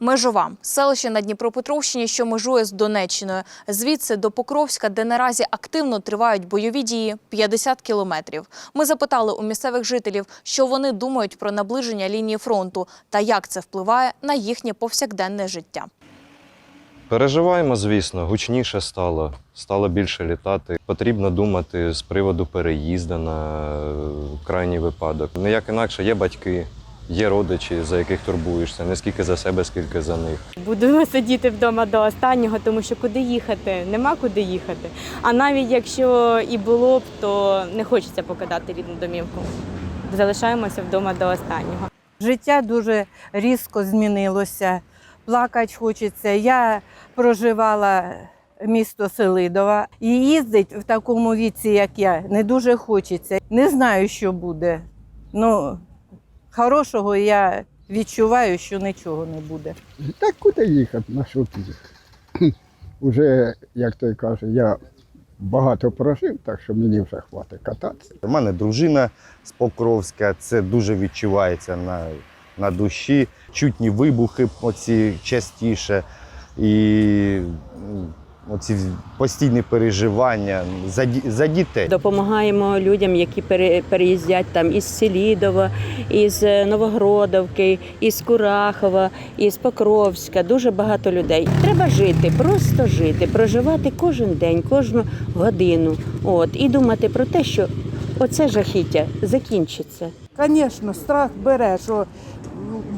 Межова селище на Дніпропетровщині, що межує з Донеччиною. Звідси до Покровська, де наразі активно тривають бойові дії, 50 кілометрів. Ми запитали у місцевих жителів, що вони думають про наближення лінії фронту та як це впливає на їхнє повсякденне життя. Переживаємо, звісно, гучніше стало, стало більше літати. Потрібно думати з приводу переїзду на е, крайній випадок. Не як інакше, є батьки, є родичі, за яких турбуєшся, не скільки за себе, скільки за них. Буду сидіти вдома до останнього, тому що куди їхати? Нема куди їхати. А навіть якщо і було б, то не хочеться покидати рідну домівку. Залишаємося вдома до останнього. Життя дуже різко змінилося. Плакати хочеться. Я проживала місто Селидова і їздить в такому віці, як я, не дуже хочеться. Не знаю, що буде. Ну, хорошого я відчуваю, що нічого не буде. Так куди їхати, на що ти їхати? Уже, як той каже, я багато прожив, так що мені вже хватить кататися. У мене дружина з Покровська, це дуже відчувається на, на душі. Чутні вибухи оці частіше. І оці постійні переживання за, ді- за дітей. Допомагаємо людям, які пере- переїздять там із Селідова, із е, Новогродовки, із Курахова, із Покровська. Дуже багато людей. Треба жити, просто жити, проживати кожен день, кожну годину. От і думати про те, що оце жахіття закінчиться. Звісно, страх бере, що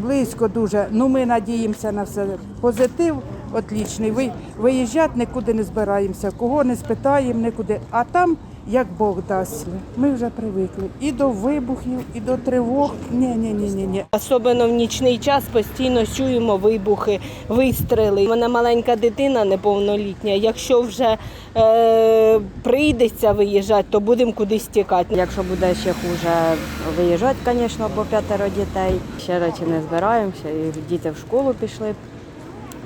близько дуже. Ну ми надіємося на все. Позитив отлічний. Ви виїжджати нікуди не збираємося, кого не спитаємо, нікуди. А там як Бог дасть. Ми вже привикли і до вибухів, і до тривог. Ні, ні, ні, ні, ні. Особливо в нічний час постійно чуємо вибухи, вистріли. У мене маленька дитина неповнолітня. Якщо вже е, прийдеться виїжджати, то будемо кудись тікати. Якщо буде ще хуже виїжджати, звісно, бо п'ятеро дітей. Ще речі не збираємося, і діти в школу пішли.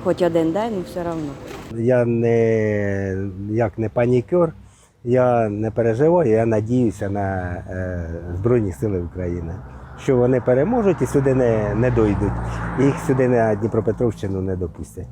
Хоч один день, але все одно. Я не як не панікер, я не переживаю, я надіюся на е, Збройні Сили України, що вони переможуть і сюди не, не дойдуть. Їх сюди на Дніпропетровщину не допустять.